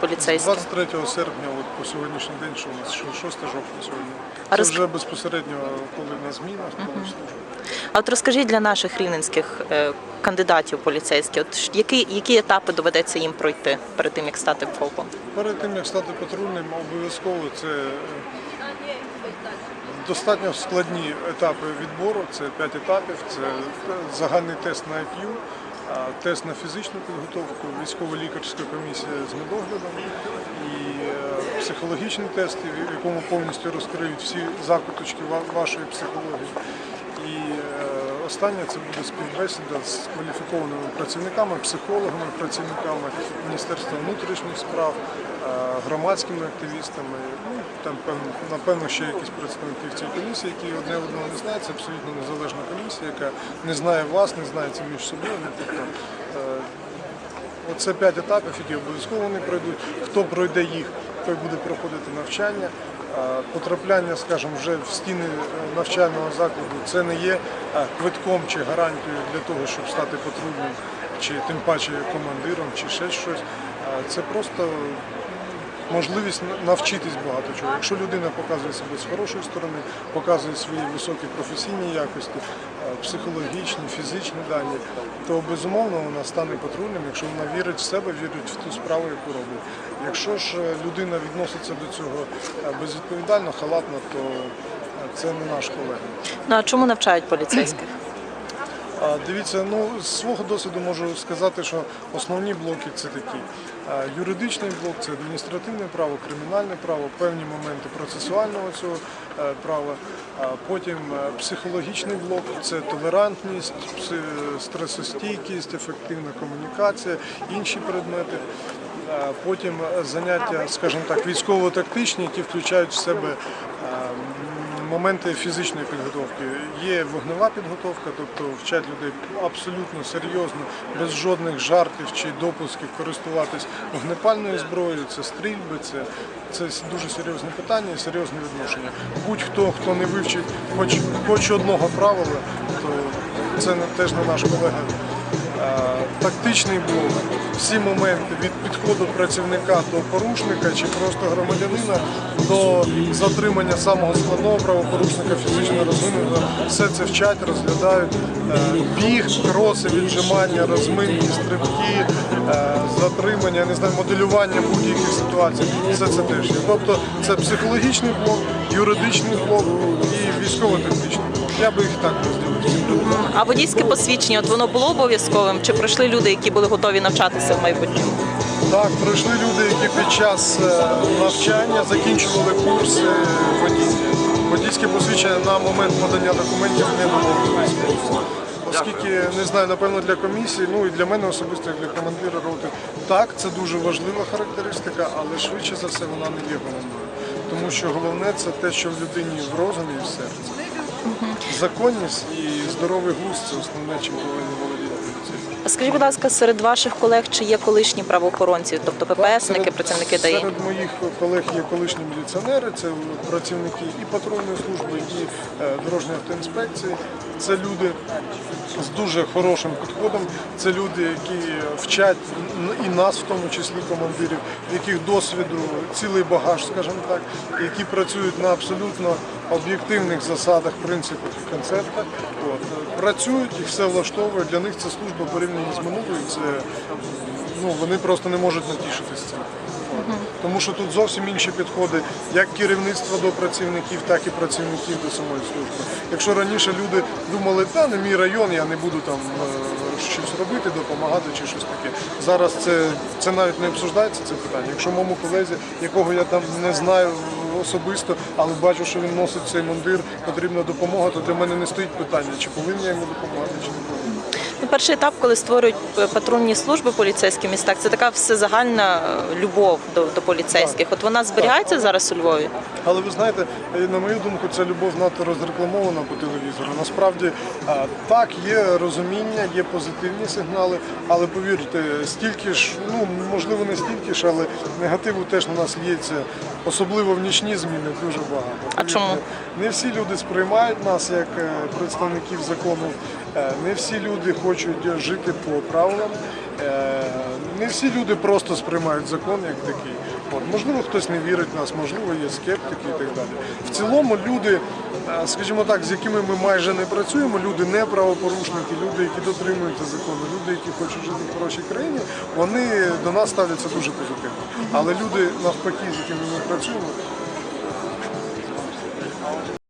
поліцейські? 23 серпня, от по сьогоднішній день, що у нас що 6 жовтня сьогодні. Це роз- вже безпосередньо коли на змінах, коли служба. А от розкажіть для наших рівненських е, кандидатів поліцейських, от які, які етапи доведеться їм пройти перед тим, як стати ФОПом? Перед тим як стати патрульним, обов'язково це е, достатньо складні етапи відбору. Це 5 етапів. Це загальний тест на IQ, тест на фізичну підготовку, військово-лікарська комісія з медоглядом і е, психологічний тест, в якому повністю розкриють всі закуточки вашої психології. І е, останнє це буде співбесіда з кваліфікованими працівниками, психологами, працівниками Міністерства внутрішніх справ, громадськими активістами. Ну там напевно ще якісь представники в цій комісії, які одне одного не знають. Це абсолютно незалежна комісія, яка не знає вас, не знається між собою. Ну, тобто, е, Оце п'ять етапів, які обов'язково вони пройдуть. Хто пройде їх, той буде проходити навчання. Потрапляння, скажімо, вже в стіни е, навчального закладу це не є е, квитком чи гарантією для того, щоб стати патрульним, чи тим паче командиром, чи ще щось. Це просто можливість навчитись багато чого. Якщо людина показує себе з хорошої сторони, показує свої високі професійні якості, е, психологічні, фізичні дані, то безумовно вона стане патрульним, якщо вона вірить в себе, вірить в ту справу, яку робить. Якщо ж е, людина відноситься до цього е, безвідповідально, халатно, то це не наш колега. Ну а чому навчають поліцейських? Дивіться, ну з свого досвіду можу сказати, що основні блоки це такі. Юридичний блок це адміністративне право, кримінальне право, певні моменти процесуального цього е, права. Потім е, психологічний блок це толерантність, стресостійкість, ефективна комунікація, інші предмети. Потім е, заняття, скажімо так, військово-тактичні, які включають в себе моменти фізичної підготовки. Є вогнева підготовка, тобто вчать людей абсолютно серйозно, без жодних жартів чи допусків користуватись вогнепальною зброєю, це стрільби, це, це дуже серйозне питання і серйозне відношення. Будь-хто, хто не вивчить хоч, хоч одного правила, то це теж не наш колега. Е, Тактичний блок, всі моменти від підходу працівника до порушника чи просто громадянина до затримання самого складного правопорушника фізично розвинутого, все це вчать, розглядають. Е, Біг, кроси, віджимання, розминки, стрибки, е, затримання, не знаю, моделювання будь-яких ситуацій. Все це теж є. Тобто це психологічний блок, юридичний блок і військово-технічний блок. Я би їх так розділив. А водійське посвідчення, от воно було обов'язковим? Чи пройшли люди, які були готові навчатися в майбутньому? Так, пройшли люди, які під час е, навчання закінчували курси водіння. Водійське посвідчення на момент подання документів не було обов'язково. Оскільки не знаю, напевно, для комісії, ну і для мене особисто, як для командира роти, так, це дуже важлива характеристика, але швидше за все вона не є головною. Тому що головне це те, що в людині в розумі і в серці. Законність і здоровий глузд це основне, чим повинні володіти. Скажіть, будь ласка, серед ваших колег чи є колишні правоохоронці, тобто ППСники, Серед- працівники ДАІ? Серед моїх колег є колишні міліціонери, це працівники і патрульної служби, і е, дорожньої автоінспекції. Це люди з дуже хорошим підходом. Це люди, які вчать і нас, в тому числі командирів, яких досвіду цілий багаж, скажімо так, які працюють на абсолютно об'єктивних засадах, принципах і концептах. От. Працюють і все влаштовує. Для них це служба порівняно з минулою. Це ну вони просто не можуть натішитися цим. Тому що тут зовсім інші підходи, як керівництво до працівників, так і працівників до самої служби. Якщо раніше люди думали, та не мій район, я не буду там е, щось робити, допомагати чи щось таке. Зараз це, це навіть не обсуждається це питання. Якщо моєму колезі, якого я там не знаю особисто, але бачу, що він носить цей мундир, потрібна допомога, то для мене не стоїть питання, чи повинен я йому допомагати, чи не повинен. Перший етап, коли створюють е, патрульні служби поліцейські в містах, це така всезагальна е, любов до, до поліцейських. От вона зберігається зараз у Львові? Але ви знаєте, е, на мою думку, ця любов надто розрекламована по телевізору. Насправді так, є розуміння, є позитивні сигнали, але повірте, стільки ж, ну можливо, не стільки ж, але негативу теж на нас лється, особливо в нічні зміни, дуже багато. А чому? Не всі люди сприймають нас як представників закону Не всі люди хочуть жити по правилам. Е, Не всі люди просто сприймають закон як такий. От, можливо, хтось не вірить в нас, можливо, є скептики і так далі. В цілому люди, е, скажімо так, з якими ми майже не працюємо, люди не правопорушники, люди, які дотримуються закону, люди, які хочуть жити в хорошій країні, вони до нас ставляться дуже позитивно. Але люди навпаки, з якими ми працюємо,